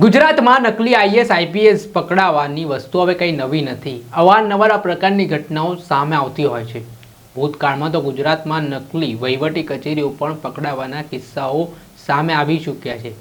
ગુજરાતમાં નકલી IAS, IPS પકડાવાની વસ્તુ હવે કંઈ નવી નથી. અવારનવાર આ પ્રકારની ઘટનાઓ સામે આવતી હોય છે. ભૂતકાળમાં તો ગુજરાતમાં નકલી વહીવટી કચેરીઓ પણ પકડાવાના કિસ્સાઓ સામે આવી ચૂક્યા છે.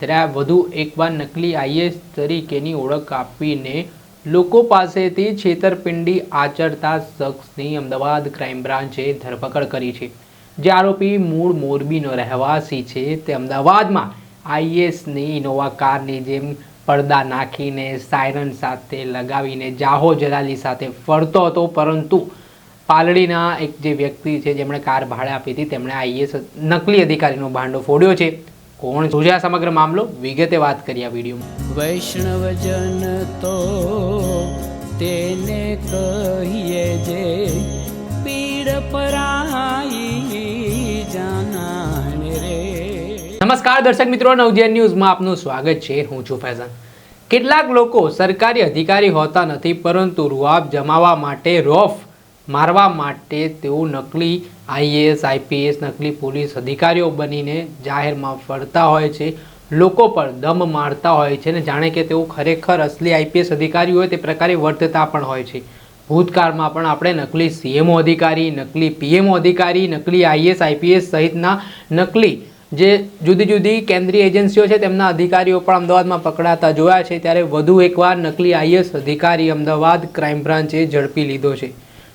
ત્યારે આ વધુ એકવાર નકલી આઈએસ તરીકેની ઓળખ આપીને લોકો પાસેથી છેતરપિંડી આચરતા શખ્સની અમદાવાદ ક્રાઇમ બ્રાન્ચે ધરપકડ કરી છે. જે આરોપી મૂળ મોરબીનો રહેવાસી છે તે અમદાવાદમાં આઈએસની ઇનોવા કારની જેમ પડદા નાખીને સાયરન સાથે લગાવીને જાહો જલાલી સાથે ફરતો હતો, પરંતુ પાલડીના એક જે વ્યક્તિ છે, જેમણે કાર ભાડે આપી હતી, તેમણે આઈએસ નકલી અધિકારીનો ભાંડો ફોડ્યો છે. કોણ જોજે સમગ્ર મામલો? વિગતે વાત કરી આ વિડીયોમાં. વૈષ્ણવજન તો તેને કહીએ જે નમસ્કાર દર્શક મિત્રો, નવજીવન ન્યૂઝમાં આપનું સ્વાગત છે. હું છું ફૈઝાન. કેટલાક લોકો સરકારી અધિકારી હોતા નથી, પરંતુ રૂઆબ જમાવવા માટે, રોફ મારવા માટે તેઓ નકલી આઈએએસ, આઈપીએસ, નકલી પોલીસ અધિકારીઓ બનીને જાહેરમાં ફરતા હોય છે. લોકો પર દમ મારતા હોય છે ને જાણે કે તેઓ ખરેખર અસલી આઈપીએસ અધિકારી હોય તે પ્રકારે વર્તતા પણ હોય છે. ભૂતકાળમાં પણ આપણે નકલી સીએમઓ અધિકારી, નકલી પીએમઓ અધિકારી, નકલી આઈએસ આઈપીએસ સહિતના નકલી જે જુદી જુદી કેન્દ્રીય એજન્સીઓ છે, તેમના અધિકારીઓ પણ અમદાવાદમાં પકડાતા જોયા છે. ત્યારે વધુ એકવાર નકલી આઈએસ અધિકારી અમદાવાદ ક્રાઇમ બ્રાન્ચે ઝડપી લીધો છે,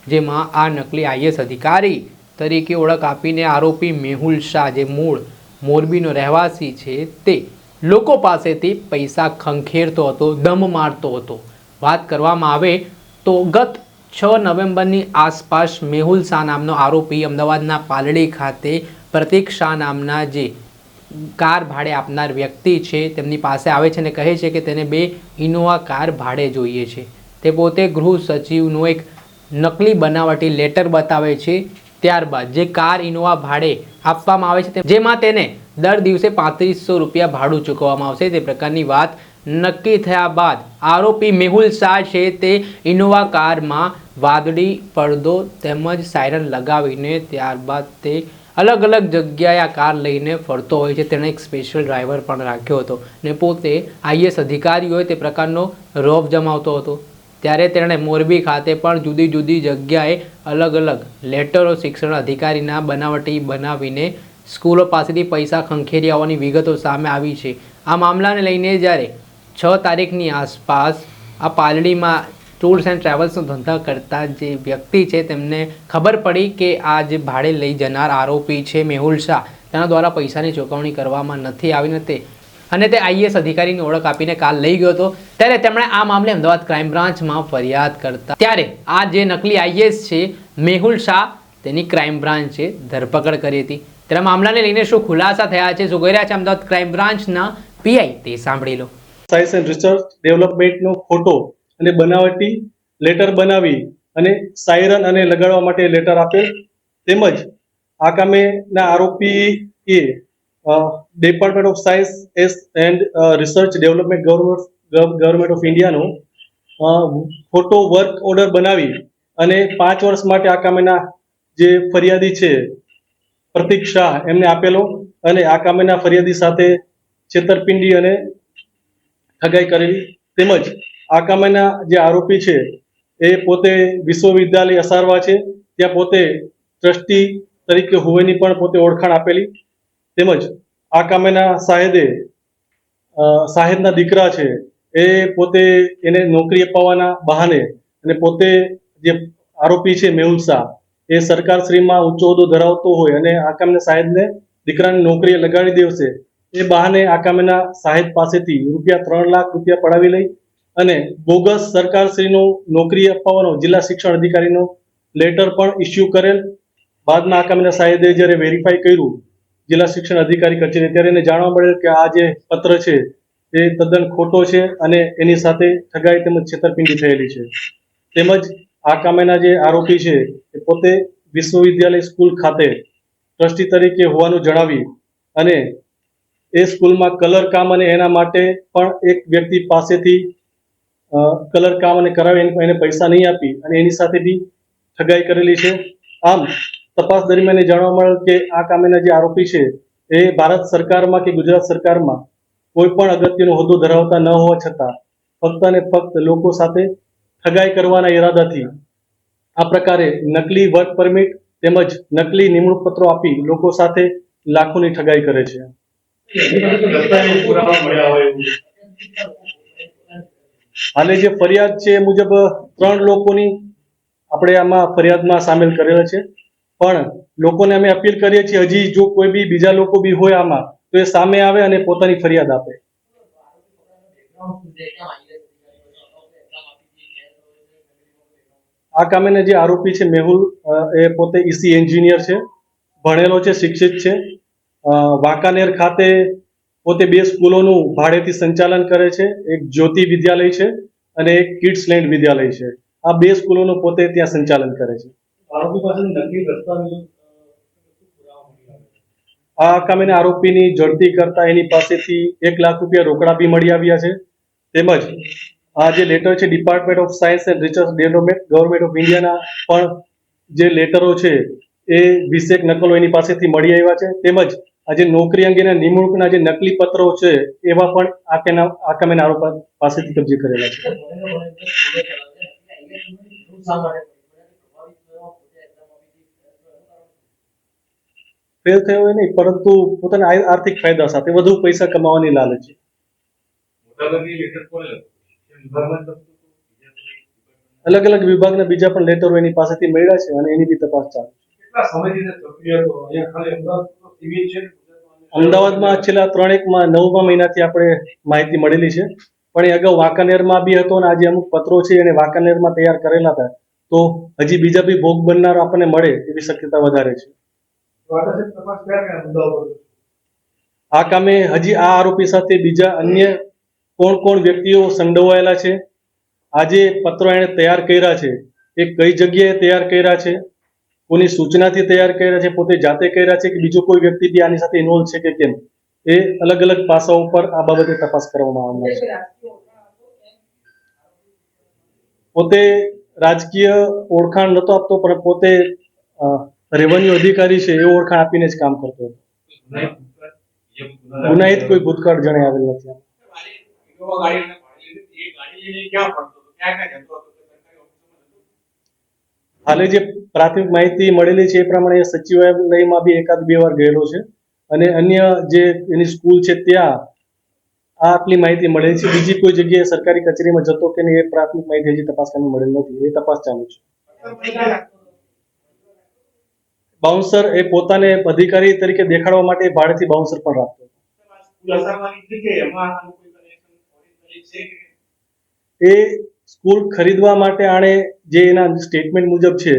જેમાં આ નકલી આઈએસ અધિકારી તરીકે ઓળખ આપીને આરોપી મેહુલ શાહ, જે મૂળ મોરબીનો રહેવાસી છે, તે લોકો પાસેથી પૈસા ખંખેરતો હતો, દમ મારતો હતો. વાત કરવામાં આવે તો ગત છ નવેમ્બરની આસપાસ મેહુલ શાહ નામનો આરોપી અમદાવાદના પાલડી ખાતે પ્રતીક શાહ નામના જે કાર ભાડે આપનાર વ્યક્તિ છે, તેમની પાસે આવે છે અને કહે છે કે તેને બે ઇનોવા કાર ભાડે જોઈએ છે. તે પોતે ગૃહ સચિવનું એક નકલી બનાવટી લેટર બતાવે છે. ત્યારબાદ જે કાર ઇનોવા ભાડે આપવામાં આવે છે જેમાં તેને દર દિવસે પાંત્રીસો રૂપિયા ભાડું ચૂકવવામાં આવશે. તે પ્રકારની વાત નક્કી થયા બાદ આરોપી મેહુલ શાહ છે, તે ઇનોવા કારમાં વાદળી પડદો તેમજ સાયરન લગાવીને ત્યારબાદ તે અલગ અલગ જગ્યાએ આ કાર લઈને ફરતો હોય છે. તેણે એક સ્પેશિયલ ડ્રાઈવર પણ રાખ્યો હતો ને પોતે આઈએસ અધિકારી હોય તે પ્રકારનો રોફ જમાવતો હતો. ત્યારે તેણે મોરબી ખાતે પણ જુદી જુદી જગ્યાએ અલગ અલગ લેટરો શિક્ષણ અધિકારીના બનાવટી બનાવીને સ્કૂલો પાસેથી પૈસા ખંખેરી આવવાની વિગતો સામે આવી છે. આ મામલાને લઈને જ્યારે છ તારીખની આસપાસ આ પાલડીમાં ટૂર્સ એન્ડ ટ્રાવેલ્સનો ધંધા કરતા જે વ્યક્તિ છે તેમને ખબર પડી કે આ જે ભાડે લઈ જનાર આરોપી છે મેહુલ શાહ, તેના દ્વારા પૈસાની ચૂકવણી કરવામાં નથી આવી નથી અને તે આઈએસ અધિકારીની ઓળખ આપીને કાલ લઈ ગયો હતો. ત્યારે તેમણે આ મામલે અમદાવાદ ક્રાઇમ બ્રાન્ચમાં ફરિયાદ કરતા. ત્યારે આ જે નકલી આઈએસ છે મેહુલ શાહ, તેની ક્રાઇમ બ્રાન્ચે ધરપકડ કરી હતી. ત્યારે મામલાને લઈને શું ખુલાસા થયા છે, શું કહી રહ્યા છે અમદાવાદ ક્રાઇમ બ્રાન્ચના પીઆઈ તે સાંભળી લો. સાયન્સ એન્ડ રિસર્ચ ડેવલપમેન્ટનો ખોટો અને બનાવટી લેટર બનાવી અને સાયરન અને લગાડવા માટે લેટર આપેલ તેમજ આ કામેના આરોપી એ department of science S and research development government government of ઇન્ડિયાનો photo work order બનાવી અને પાંચ વર્ષ માટે આ કામેના જે ફરિયાદી છે, પ્રતિક શાહ, એમને આપેલો અને આ કામેના ફરિયાદી સાથે છેતરપિંડી અને ઠગાઈ કરેલી. તેમજ આ કામના જે આરોપી છે, એ પોતે વિશ્વવિદ્યાલય અસારવા છે. ત્યાં પોતે ટ્રસ્ટી તરીકે હોવાની પણ પોતે ઓળખાણ આપેલી. તેમજ આ કામેના સાહેદે સાહેદના દીકરા છે, એ પોતે એને નોકરી અપાવવાના બહાને અને પોતે જે આરોપી છે, મેહુલ શાહ, એ સરકારશ્રીમાં ઉચ્ચ હોદ્દો ધરાવતો હોય અને આ કામના સાહેબને દીકરાની નોકરીએ લગાડી દેવશે. એ બહાને આ કામના સાહેબ પાસેથી રૂપિયા ત્રણ લાખ રૂપિયા પડાવી લઈ અને બોગસ સરકારશ્રીનું નોકરી અપાવવાનો જિલ્લા શિક્ષણ અધિકારીનો લેટર પણ ઇસ્યુ કરેલ. બાદમાં આ કામના સાહેબે જ્યારે વેરીફાઈ કર્યું, જિલ્લા શિક્ષણ અધિકારી કચેરી, ત્યારે એને જાણવા મળેલ કે આ જે પત્ર છે, એ તદ્દન ખોટો છે અને એની સાથે ઠગાઈ તેમજ છેતરપિંડી થયેલી છે. તેમજ આ કામેના જે આરોપી છે, એ પોતે વિશ્વવિદ્યાલય સ્કૂલ ખાતે ટ્રસ્ટી તરીકે હોવાનું જણાવી અને એ સ્કૂલમાં કલર કામ અને એના માટે પણ એક વ્યક્તિ પાસેથી કલર કામ અને કરાવી એને- પૈસા નહીં આપી અને એની સાથે બી ઠગાઈ કરેલી છે. આમ, તપાસ દરમિયાન જાણવા મળેલ કે આ કામેના જે આરોપી છે, એ ભારત સરકારમાં કે ગુજરાત સરકારમાં કોઈ પણ અગત્યનો હોદ્દો ધરાવતા ન હોવા છતાં ફક્ત અને ફક્ત લોકો સાથે ઠગાઈ કરવાના ઈરાદાથી આ પ્રકારે નકલી વર્ક પરમિટ તેમજ નકલી નિમણૂક પત્રો આપી લોકો સાથે લાખોની ઠગાઈ કરે છે. હાલે જે ફરિયાદ છે એ મુજબ, ત્રણ લોકોની આપણે આમાં ફરિયાદમાં સામેલ કરેલા છે. પણ લોકોને અમે અપીલ કરીએ છીએ, હજી જો કોઈ બી બીજા લોકો બી હોય આમાં, તો એ સામે આવે અને પોતાની ફરિયાદ આપે. આ કામેના જે આરોપી છે, મેહુલ એ પોતે ઈસી એન્જિનિયર છે, ભણેલો છે, શિક્ષિત છે. વાંકાનેર ખાતે પોતે બે સ્કૂલોનું ભાડેથી સંચાલન કરે છે. એક જ્યોતિ વિદ્યાલય છે અને એક કિડ્સ લેન્ડ વિદ્યાલય છે. આ બે સ્કૂલોનું પોતે ત્યાં સંચાલન કરે છે. આ કામે આરોપીની ઝડપી કરતા એની પાસેથી એક લાખ રૂપિયા રોકડા બી મળી આવ્યા છે. તેમજ આ જે લેટર છે department of science and research development government of ઇન્ડિયાના પણ જે લેટરો છે એ વીસેક નકલો એની પાસેથી મળી આવ્યા છે. તેમજ આ નોકરી અંગેના નિમણૂકના જે નકલી પત્રો છે, એવા પણ આકેના આકામેના આરોપ પાસેથી કબજે કરેલા છે. ફેલ થયો હોય નહીં, પરંતુ પોતાના આર્થિક ફાયદા સાથે વધુ પૈસા કમાવાની લાલચ અલગ અલગ વિભાગના બીજા પણ લેટરો એની પાસેથી મળ્યા છે અને એની બી તપાસ ચાલુ છે. અમદાવાદમાં છેલ્લા ત્રણેકમાં નવમા મહિનાથી આપણે માહિતી મળેલી છે. પણ એ અગાઉ વાંકાનેરમાં બી હતો અને આજે અમુક પત્રો છે એને વાંકાનેરમાં તૈયાર કરેલા હતા. તો હજી બીજા બી ભોગ બનનાર આપણને મળે એવી શક્યતા વધારે છે? આ કામે હજી આ આરોપી સાથે બીજા અન્ય કોણ કોણ વ્યક્તિઓ સંડોવાયેલા છે? આજે પત્રો એણે તૈયાર કર્યા છે. એ કઈ જગ્યાએ તૈયાર કર્યા છે? કોની સૂચનાથી તૈયાર કર્યા છે, પોતે જાતે કર્યા છે કે બીજો કોઈ વ્યક્તિ બી આની સાથે ઇન્વોલ્વ છે કે કેમ? એ અલગ અલગ પાસાઓ પર આ બાબતે તપાસ કરવામાં આવનાર છે. પોતે રાજકીય ઓળખાણ નતો આપતો, પણ પોતે રેવન્યુ અધિકારી છે એ ઓળખાણ આપીને જ કામ કરતો હતો. ગુનાહિત કોઈ ભૂતકાળ જણાય આવેલ નથી. હાલે જે પ્રાથમિક માહિતી મળેલી છે એ પ્રમાણે સચિવાલયમાં બી એકાદ બે વાર ગયેલો છે. અને અન્ય જે એની સ્કૂલ છે ત્યાં આ આટલી માહિતી મળેલી છે. બીજી કોઈ જગ્યાએ સરકારી કચેરીમાં જતો કે નહીં એ પ્રાથમિક માહિતી હજી તપાસ કરવાની મળેલ નથી. એ તપાસ ચાલુ છે. બાઉન્સર એ પોતાને અધિકારી તરીકે દેખાડવા માટે ભાડેથી બાઉન્સર પણ રાખતો એ સ્કૂલ ખરીદવા માટે આણે જે એના સ્ટેટમેન્ટ મુજબ છે,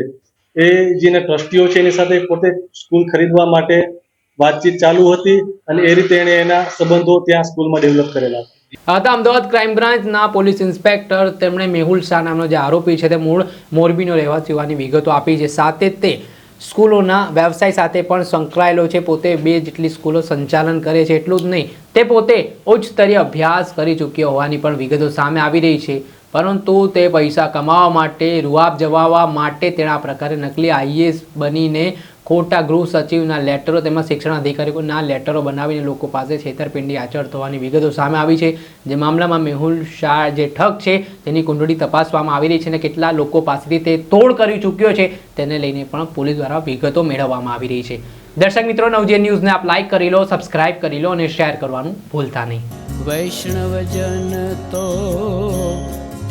એ જેના ટ્રસ્ટીઓ છે એની સાથે પોતે સ્કૂલ ખરીદવા માટે વાતચીત ચાલુ હતી અને એ રીતે એણે એના સંબંધો ત્યાં સ્કૂલમાં ડેવલપ કરેલા. હતા અમદાવાદ ક્રાઇમ બ્રાન્ચના પોલીસ ઇન્સ્પેક્ટર તેમણે મેહુલ શાહ નામનો જે આરોપી છે, તે મૂળ મોરબીનો રહેવાસી હોવાની વિગતો આપી છે. સાથે તે સ્કૂલોના વ્યવસાય સાથે પણ સંકળાયેલો છે. પોતે બે જેટલી સ્કૂલો સંચાલન કરે છે, એટલું જ નહીં. તે પોતે ઉચ્ચ સ્તરીય અભ્યાસ કરી ચૂક્યો હોવાની પણ વિગતો સામે આવી રહી છે. પરંતુ તે પૈસા કમાવા માટે, રૂઆબ જવાવા માટે આ પ્રકારે નકલી આઈએસ બનીને ખોટા ગૃહ સચિવના લેટરો તેમજ શિક્ષણ અધિકારીઓના લેટરો બનાવીને લોકો પાસે છેતરપિંડી આચરતો હોવાની વિગતો સામે આવી છે. જે મામલામાં મેહુલ શાહ જે ઠગ છે, તેની કુંડળી તપાસવામાં આવી રહી છે અને કેટલા લોકો પાસેથી તે તોડ કરી ચૂક્યો છે, તેને લઈને પણ પોલીસ દ્વારા વિગતો મેળવવામાં આવી રહી છે. દર્શક મિત્રો નવજે ન્યૂઝને આપ લાઇક કરી લો સબસ્ક્રાઇબ કરી લો અને શેર કરવાનું ભૂલતા નહીં. વૈષ્ણવજન તો